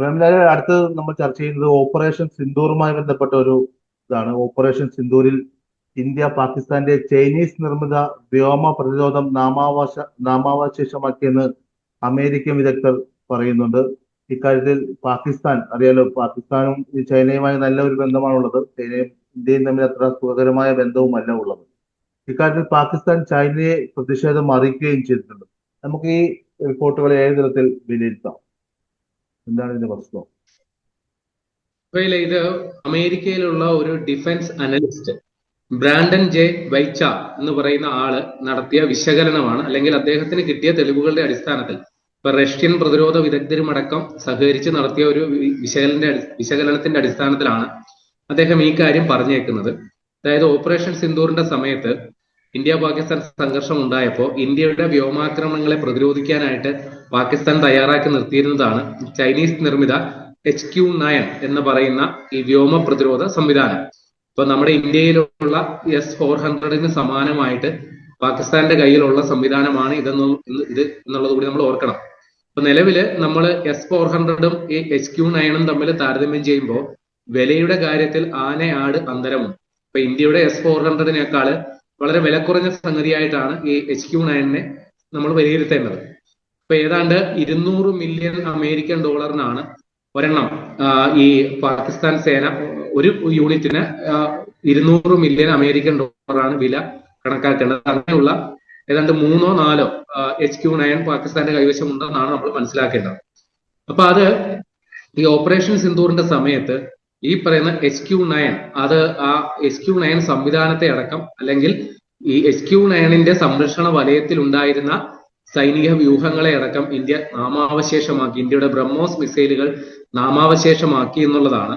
പ്രേംലാൽ അടുത്ത് നമ്മൾ ചർച്ച ചെയ്യുന്നത് ഓപ്പറേഷൻ സിന്ദൂറുമായി ബന്ധപ്പെട്ട ഒരു ഇതാണ്. ഓപ്പറേഷൻ സിന്ദൂരിൽ ഇന്ത്യ പാകിസ്ഥാന്റെ ചൈനീസ് നിർമ്മിത വ്യോമ പ്രതിരോധം നാമാവശ നാമാവശേഷമാക്കിയെന്ന് അമേരിക്കൻ വിദഗ്ധർ പറയുന്നുണ്ട്. ഇക്കാര്യത്തിൽ പാകിസ്ഥാൻ അറിയാലോ പാകിസ്ഥാനും ചൈനയുമായി നല്ല ഒരു ബന്ധമാണുള്ളത്. ചൈനയും ഇന്ത്യയും തമ്മിൽ അത്ര സുഖകരമായ ബന്ധവുമല്ല ഉള്ളത്. ഇക്കാര്യത്തിൽ പാകിസ്ഥാൻ ചൈനയെ പ്രതിഷേധം അറിയിക്കുകയും ചെയ്തിട്ടുണ്ട്. നമുക്ക് ഈ റിപ്പോർട്ടുകൾ ഏത് തരത്തിൽ വിലയിരുത്താം. എന്താണ് ഇതിന്റെ പ്രശ്നം? ഇത് അമേരിക്കയിലുള്ള ഒരു ഡിഫൻസ് അനലിസ്റ്റ് ബ്രാൻഡൻ ജെ വൈച്ച എന്ന് പറയുന്ന ആൾ നടത്തിയ വിശകലനമാണ്. അല്ലെങ്കിൽ അദ്ദേഹത്തിന് കിട്ടിയ തെളിവുകളുടെ അടിസ്ഥാനത്തിൽ ഇപ്പൊ റഷ്യൻ പ്രതിരോധ വിദഗ്ധരുമടക്കം സഹകരിച്ച് നടത്തിയ ഒരു വിശകലന്റെ വിശകലന വിശകലനത്തിന്റെ അടിസ്ഥാനത്തിലാണ് അദ്ദേഹം ഈ കാര്യം പറഞ്ഞേക്കുന്നത്. അതായത് ഓപ്പറേഷൻ സിന്ദൂറിന്റെ സമയത്ത് ഇന്ത്യ പാകിസ്ഥാൻ സംഘർഷം ഉണ്ടായപ്പോൾ ഇന്ത്യയുടെ വ്യോമാക്രമണങ്ങളെ പ്രതിരോധിക്കാനായിട്ട് പാകിസ്ഥാൻ തയ്യാറാക്കി നിർത്തിയിരുന്നതാണ് ചൈനീസ് നിർമ്മിത എച്ച് ക്യു നയൻ എന്ന് പറയുന്ന ഈ വ്യോമ പ്രതിരോധ സംവിധാനം. ഇപ്പൊ നമ്മുടെ ഇന്ത്യയിലുള്ള എസ് ഫോർ ഹൺഡ്രഡിന് സമാനമായിട്ട് പാകിസ്ഥാന്റെ കയ്യിലുള്ള സംവിധാനമാണ് ഇതെന്ന് ഇത് എന്നുള്ളത് കൂടി നമ്മൾ ഓർക്കണം. ഇപ്പൊ നിലവിൽ നമ്മൾ എസ് ഫോർ ഹൺഡ്രഡും ഈ എച്ച് ക്യു നയനും തമ്മിൽ താരതമ്യം ചെയ്യുമ്പോൾ വിലയുടെ കാര്യത്തിൽ ആനയാട് അന്തരമുണ്ട്. ഇപ്പൊ ഇന്ത്യയുടെ എസ് ഫോർ ഹൺഡ്രഡിനേക്കാൾ വളരെ വില കുറഞ്ഞ സംഗതിയായിട്ടാണ് ഈ എച്ച് ക്യു നയനെ നമ്മൾ വിലയിരുത്തേണ്ടത്. ഇപ്പൊ ഏതാണ്ട് ഇരുന്നൂറ് മില്യൺ അമേരിക്കൻ ഡോളറിനാണ് ഒരെണ്ണം ഈ പാകിസ്ഥാൻ സേന ഒരു യൂണിറ്റിന് ഇരുന്നൂറ് മില്യൺ അമേരിക്കൻ ഡോളറാണ് വില കണക്കാക്കേണ്ടത്. അങ്ങനെയുള്ള ഏതാണ്ട് മൂന്നോ നാലോ എച്ച് ക്യു നയൻ പാകിസ്ഥാന്റെ കൈവശമുണ്ടെന്നാണ് നമ്മൾ മനസ്സിലാക്കേണ്ടത്. അപ്പൊ അത് ഈ ഓപ്പറേഷൻ സിന്ദൂറിന്റെ സമയത്ത് ഈ പറയുന്ന എച്ച് ക്യു നയൻ അത് ആ എച്ച് ക്യു നയൻ സംവിധാനത്തെ അടക്കം അല്ലെങ്കിൽ ഈ എച്ച് ക്യു നയനിന്റെ സംരക്ഷണ വലയത്തിൽ ഉണ്ടായിരുന്ന സൈനിക വ്യൂഹങ്ങളെ അടക്കം ഇന്ത്യ നാമാവശേഷമാക്കി ഇന്ത്യയുടെ ബ്രഹ്മോസ് മിസൈലുകൾ നാമാവശേഷമാക്കി എന്നുള്ളതാണ്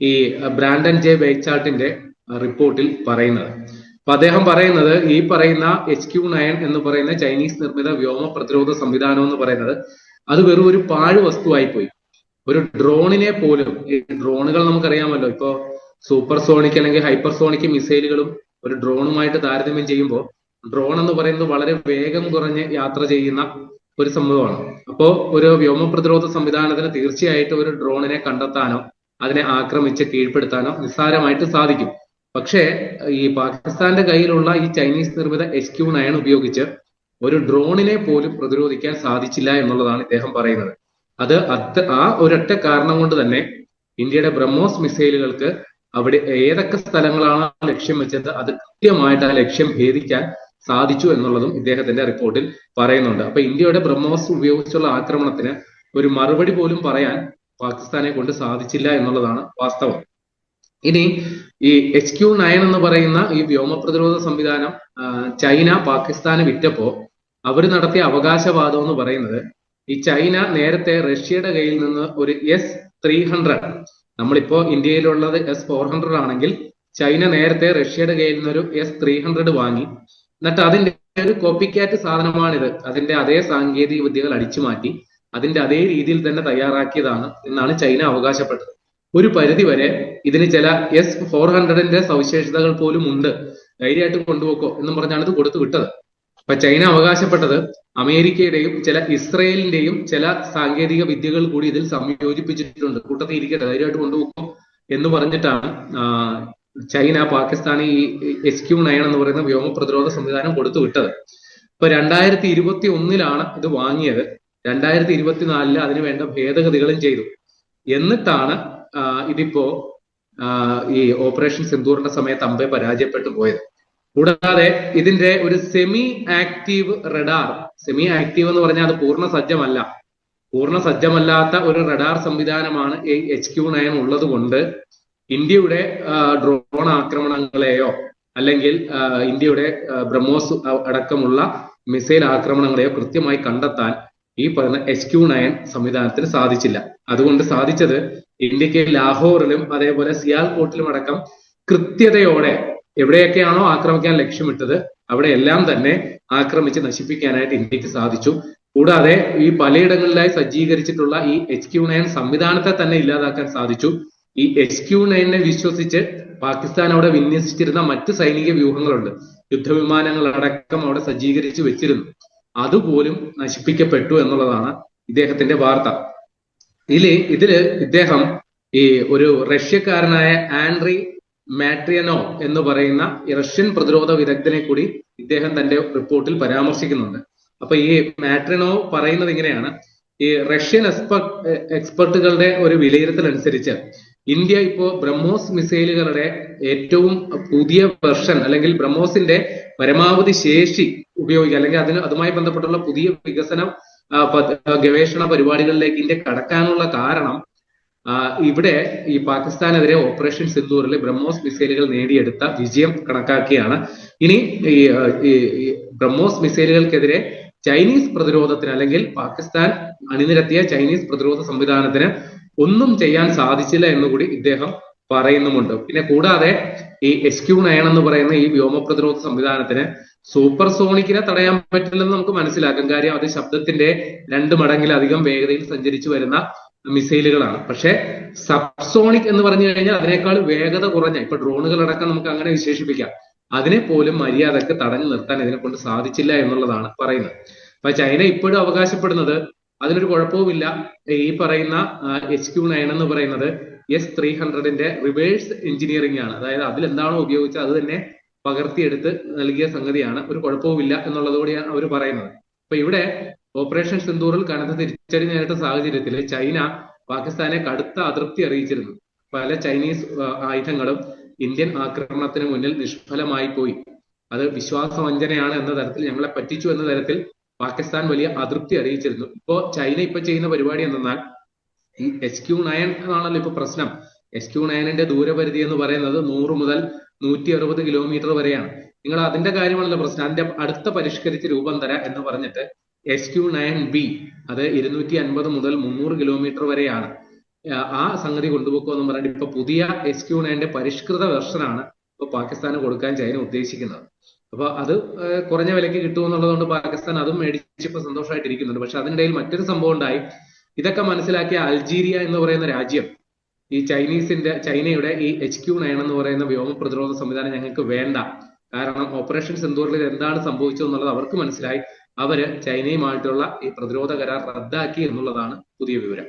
ഈ ബ്രാൻഡൻ ജെ ബേച്ചാട്ടിന്റെ റിപ്പോർട്ടിൽ പറയുന്നത്. അപ്പൊ അദ്ദേഹം പറയുന്നത് ഈ പറയുന്ന എച്ച് ക്യു നയൻ എന്ന് പറയുന്ന ചൈനീസ് നിർമ്മിത വ്യോമ പ്രതിരോധ സംവിധാനം എന്ന് പറയുന്നത് അത് വെറും ഒരു പാഴ് വസ്തുവായി പോയി ഒരു ഡ്രോണിനെ പോലും ഈ ഡ്രോണുകൾ നമുക്കറിയാമല്ലോ. ഇപ്പോ സൂപ്പർ സോണിക് അല്ലെങ്കിൽ ഹൈപ്പർ സോണിക് മിസൈലുകളും ഒരു ഡ്രോണുമായിട്ട് താരതമ്യം ചെയ്യുമ്പോൾ ഡ്രോൺ എന്ന് പറയുന്നത് വളരെ വേഗം കുറഞ്ഞ് യാത്ര ചെയ്യുന്ന ഒരു സംഭവമാണ്. അപ്പോ ഒരു വ്യോമ പ്രതിരോധ സംവിധാനത്തിന് തീർച്ചയായിട്ടും ഒരു ഡ്രോണിനെ കണ്ടെത്താനോ അതിനെ ആക്രമിച്ച് കീഴ്പ്പെടുത്താനോ നിസ്സാരമായിട്ട് സാധിക്കും. പക്ഷേ ഈ പാകിസ്ഥാന്റെ കയ്യിലുള്ള ഈ ചൈനീസ് നിർമ്മിത എച്ച് ക്യു നയൻ ഉപയോഗിച്ച് ഒരു ഡ്രോണിനെ പോലും പ്രതിരോധിക്കാൻ സാധിച്ചില്ല എന്നുള്ളതാണ് ഇദ്ദേഹം പറയുന്നത്. അത് അത് ആ ഒരൊറ്റ കാരണം കൊണ്ട് തന്നെ ഇന്ത്യയുടെ ബ്രഹ്മോസ് മിസൈലുകൾക്ക് അവിടെ ഏതൊക്കെ സ്ഥലങ്ങളാണ് ലക്ഷ്യം വെച്ചത് അത് കൃത്യമായിട്ട് ആ ലക്ഷ്യം ഭേദിക്കാൻ സാധിച്ചു എന്നുള്ളതും ഇദ്ദേഹത്തിന്റെ റിപ്പോർട്ടിൽ പറയുന്നുണ്ട്. അപ്പൊ ഇന്ത്യയുടെ ബ്രഹ്മോസ് ഉപയോഗിച്ചുള്ള ആക്രമണത്തിന് ഒരു മറുപടി പോലും പറയാൻ പാകിസ്ഥാനെ കൊണ്ട് സാധിച്ചില്ല എന്നുള്ളതാണ് വാസ്തവം. ഇനി ഈ എച്ച് ക്യു നയൻ എന്ന് പറയുന്ന ഈ വ്യോമ പ്രതിരോധ സംവിധാനം ചൈന പാകിസ്ഥാന് വിറ്റപ്പോ അവർ നടത്തിയ അവകാശവാദം എന്ന് പറയുന്നത് ഈ ചൈന നേരത്തെ റഷ്യയുടെ കയ്യിൽ നിന്ന് ഒരു എസ് ത്രീ ഹൺഡ്രഡ് നമ്മളിപ്പോ ഇന്ത്യയിലുള്ളത് എസ് ഫോർ ഹൺഡ്രഡ് ആണെങ്കിൽ ചൈന നേരത്തെ റഷ്യയുടെ കയ്യിൽ നിന്ന് ഒരു എസ് ത്രീ ഹൺഡ്രഡ് വാങ്ങി. എന്നിട്ട് അതിന്റെ ഒരു കോപ്പിക്കാറ്റ് സാധനമാണിത്. അതിന്റെ അതേ സാങ്കേതിക വിദ്യകൾ അടിച്ചു മാറ്റി അതിന്റെ അതേ രീതിയിൽ തന്നെ തയ്യാറാക്കിയതാണ് എന്നാണ് ചൈന അവകാശപ്പെട്ടത്. ഒരു പരിധി വരെ ഇതിന് ചില എസ് ഫോർ ഹൺഡ്രഡിന്റെ സവിശേഷതകൾ പോലും ഉണ്ട്. ധൈര്യമായിട്ട് കൊണ്ടുപോക്കോ എന്നും പറഞ്ഞാണ് ഇത് കൊടുത്തു വിട്ടത്. അപ്പൊ ചൈന അവകാശപ്പെട്ടത് അമേരിക്കയുടെയും ചില ഇസ്രയേലിന്റെയും ചില സാങ്കേതിക വിദ്യകൾ കൂടി ഇതിൽ സംയോജിപ്പിച്ചിട്ടുണ്ട്. കൂട്ടത്തിൽ ഇരിക്കട്ടെ ധൈര്യമായിട്ട് കൊണ്ടുപോകും എന്ന് പറഞ്ഞിട്ടാണ് ചൈന പാകിസ്ഥാന് ഈ എസ് ക്യു നയൻ എന്ന് പറയുന്ന വ്യോമ പ്രതിരോധ സംവിധാനം കൊടുത്തു വിട്ടത്. ഇപ്പൊ രണ്ടായിരത്തി ഇരുപത്തി ഒന്നിലാണ് ഇത് വാങ്ങിയത്. രണ്ടായിരത്തി ഇരുപത്തിനാലിൽ അതിന് വേണ്ട ഭേദഗതികളും ചെയ്തു. എന്നിട്ടാണ് ഇതിപ്പോ ഈ ഓപ്പറേഷൻ സിന്ദൂറിന്റെ സമയത്ത് അമ്പെ പരാജയപ്പെട്ടു പോയത്. കൂടാതെ ഇതിന്റെ ഒരു semi active radar semi active എന്ന് പറഞ്ഞാൽ അത് പൂർണ സജ്ജമല്ല. പൂർണ സജ്ജമല്ലാത്ത ഒരു റഡാർ സംവിധാനമാണ് ഈ എച്ച് ക്യു നയൻ ഉള്ളത് കൊണ്ട് ഇന്ത്യയുടെ ഡ്രോൺ ആക്രമണങ്ങളെയോ അല്ലെങ്കിൽ ഇന്ത്യയുടെ ബ്രഹ്മോസ് അടക്കമുള്ള മിസൈൽ ആക്രമണങ്ങളെയോ കൃത്യമായി കണ്ടെത്താൻ ഈ പറയുന്ന എച്ച് ക്യു നയൻ സംവിധാനത്തിന് സാധിച്ചില്ല. അതുകൊണ്ട് സാധിച്ചത് ഇന്ത്യയ്ക്ക് ലാഹോറിലും അതേപോലെ സിയാൽകോട്ടിലും അടക്കം കൃത്യതയോടെ എവിടെയൊക്കെയാണോ ആക്രമിക്കാൻ ലക്ഷ്യമിട്ടത് അവിടെ എല്ലാം തന്നെ ആക്രമിച്ച് നശിപ്പിക്കാനായിട്ട് ഇന്ത്യയ്ക്ക് സാധിച്ചു. കൂടാതെ ഈ പലയിടങ്ങളിലായി സജ്ജീകരിച്ചിട്ടുള്ള ഈ എച്ച് ക്യു നയൻ സംവിധാനത്തെ തന്നെ ഇല്ലാതാക്കാൻ സാധിച്ചു. ഈ എസ് ക്യു നയനെ വിശ്വസിച്ച് പാകിസ്ഥാൻ അവിടെ വിന്യസിച്ചിരുന്ന മറ്റ് സൈനിക വ്യൂഹങ്ങളുണ്ട്. യുദ്ധവിമാനങ്ങൾ അടക്കം അവിടെ സജ്ജീകരിച്ച് വെച്ചിരുന്നു. അതുപോലും നശിപ്പിക്കപ്പെട്ടു എന്നുള്ളതാണ് ഇദ്ദേഹത്തിന്റെ വാർത്ത. ഇതിൽ ഇതിൽ ഇദ്ദേഹം ഈ ഒരു റഷ്യക്കാരനായ ആൻഡ്രി മാട്രിയനോ എന്ന് പറയുന്ന റഷ്യൻ പ്രതിരോധ വിദഗ്ധനെ കൂടി ഇദ്ദേഹം തന്റെ റിപ്പോർട്ടിൽ പരാമർശിക്കുന്നുണ്ട്. അപ്പൊ ഈ മാട്രിയനോ പറയുന്നത് ഇങ്ങനെയാണ്. ഈ റഷ്യൻ എക്സ്പെർട്ട് എക്സ്പെർട്ടുകളുടെ ഒരു വിലയിരുത്തൽ അനുസരിച്ച് ഇന്ത്യ ഇപ്പോ ബ്രഹ്മോസ് മിസൈലുകളുടെ ഏറ്റവും പുതിയ വെർഷൻ അല്ലെങ്കിൽ ബ്രഹ്മോസിന്റെ പരമാവധി ശേഷി ഉപയോഗിക്കുക അല്ലെങ്കിൽ അതിന് അതുമായി ബന്ധപ്പെട്ടുള്ള പുതിയ വികസന ഗവേഷണ പരിപാടികളിലേക്ക് ഇന്ത്യ കടക്കാനുള്ള കാരണം ഇവിടെ ഈ പാകിസ്ഥാനെതിരെ ഓപ്പറേഷൻ സിന്ദൂറിൽ ബ്രഹ്മോസ് മിസൈലുകൾ നേടിയെടുത്ത വിജയം കണക്കാക്കിയാണ്. ഇനി ഈ ബ്രഹ്മോസ് മിസൈലുകൾക്കെതിരെ ചൈനീസ് പ്രതിരോധത്തിന് അല്ലെങ്കിൽ പാകിസ്ഥാൻ അണിനിരത്തിയ ചൈനീസ് പ്രതിരോധ സംവിധാനത്തിന് ഒന്നും ചെയ്യാൻ സാധിച്ചില്ല എന്ന് കൂടി ഇദ്ദേഹം പറയുന്നുമുണ്ട്. പിന്നെ കൂടാതെ ഈ എസ് ക്യു നയൻ എന്ന് പറയുന്ന ഈ വ്യോമ പ്രതിരോധ സംവിധാനത്തിന് സൂപ്പർ സോണിക്കിനെ തടയാൻ പറ്റില്ലെന്ന് നമുക്ക് മനസ്സിലാക്കാം. കാര്യം അത് ശബ്ദത്തിന്റെ രണ്ട് മടങ്ങിലധികം വേഗതയിൽ സഞ്ചരിച്ചു വരുന്ന മിസൈലുകളാണ് പക്ഷേ സബ്സോണിക് എന്ന് പറഞ്ഞു കഴിഞ്ഞാൽ അതിനേക്കാൾ വേഗത കുറഞ്ഞ ഇപ്പൊ ഡ്രോണുകൾ അടക്കം നമുക്ക് അങ്ങനെ വിശേഷിപ്പിക്കാം. അതിനെ പോലും മര്യാദയ്ക്ക് തടഞ്ഞു നിർത്താൻ ഇതിനെ കൊണ്ട് സാധിച്ചില്ല എന്നുള്ളതാണ് പറയുന്നത്. അപ്പൊ ചൈന ഇപ്പോഴും അവകാശപ്പെടുന്നത് അതിനൊരു കുഴപ്പവുമില്ല. ഈ പറയുന്ന എച്ച് ക്യു നയൻ എന്ന് പറയുന്നത് എസ് ത്രീ ഹൺഡ്രഡിന്റെ റിവേഴ്സ് എഞ്ചിനീയറിംഗ് ആണ്. അതായത് അതിൽ എന്താണോ ഉപയോഗിച്ചത് അത് തന്നെ പകർത്തിയെടുത്ത് നൽകിയ സംഗതിയാണ്. ഒരു കുഴപ്പവുമില്ല എന്നുള്ളതോടെയാണ് അവർ പറയുന്നത്. അപ്പൊ ഇവിടെ ഓപ്പറേഷൻ സിന്ദൂറിൽ കനത്ത തിരിച്ചടി നേരിട്ട സാഹചര്യത്തിൽ ചൈന പാകിസ്ഥാനെ കടുത്ത അതൃപ്തി അറിയിച്ചിരുന്നു. പല ചൈനീസ് ആയുധങ്ങളും ഇന്ത്യൻ ആക്രമണത്തിന് മുന്നിൽ നിഷ്ഫലമായി പോയി. അത് വിശ്വാസവഞ്ചനയാണ് എന്ന തരത്തിൽ ഞങ്ങളെ പറ്റിച്ചു എന്ന തരത്തിൽ പാകിസ്ഥാൻ വലിയ അതൃപ്തി അറിയിച്ചിരുന്നു. ഇപ്പോ ചൈന ഇപ്പൊ ചെയ്യുന്ന പരിപാടി എന്തെന്നാൽ ഈ എസ് ക്യു നയൻ ആണല്ലോ ഇപ്പൊ പ്രശ്നം. എസ് ക്യു നയനിന്റെ ദൂരപരിധി എന്ന് പറയുന്നത് നൂറ് മുതൽ നൂറ്റി അറുപത് കിലോമീറ്റർ വരെയാണ്. നിങ്ങൾ അതിന്റെ കാര്യമാണല്ലോ പ്രശ്നം. അതിന്റെ അടുത്ത പരിഷ്കരിച്ച രൂപം തരാം എന്ന് പറഞ്ഞിട്ട് എസ് ക്യു നയൻ ബി അത് ഇരുന്നൂറ്റി അൻപത് മുതൽ മുന്നൂറ് കിലോമീറ്റർ വരെയാണ്. ആ- സംഗതി കൊണ്ടുപോക്കോ എന്ന് പറഞ്ഞിട്ട് ഇപ്പൊ പുതിയ എസ് ക്യു നയന്റെ പരിഷ്കൃത വെർഷനാണ് ഇപ്പൊ പാകിസ്ഥാന് കൊടുക്കാൻ ചൈന ഉദ്ദേശിക്കുന്നത്. അപ്പൊ അത് കുറഞ്ഞ വിലയ്ക്ക് കിട്ടുമെന്നുള്ളതുകൊണ്ട് പാകിസ്ഥാൻ അതും മേടിച്ചിപ്പോ സന്തോഷമായിട്ടിരിക്കുന്നുണ്ട്. പക്ഷെ അതിനിടയിൽ മറ്റൊരു സംഭവം ഉണ്ടായി. ഇതൊക്കെ മനസ്സിലാക്കിയ അൾജീരിയ എന്ന് പറയുന്ന രാജ്യം ഈ ചൈനീസിന്റെ ചൈനയുടെ ഈ എച്ച് ക്യു നയൻ എന്ന് പറയുന്ന വ്യോമ പ്രതിരോധ സംവിധാനം ഞങ്ങൾക്ക് വേണ്ട. കാരണം ഓപ്പറേഷൻ സിന്ദൂറിൽ എന്താണ് സംഭവിച്ചത് എന്നുള്ളത് അവർക്ക് മനസ്സിലായി. അവർ ചൈനയുമായിട്ടുള്ള ഈ പ്രതിരോധ കരാർ റദ്ദാക്കി എന്നുള്ളതാണ് പുതിയ വിവരം.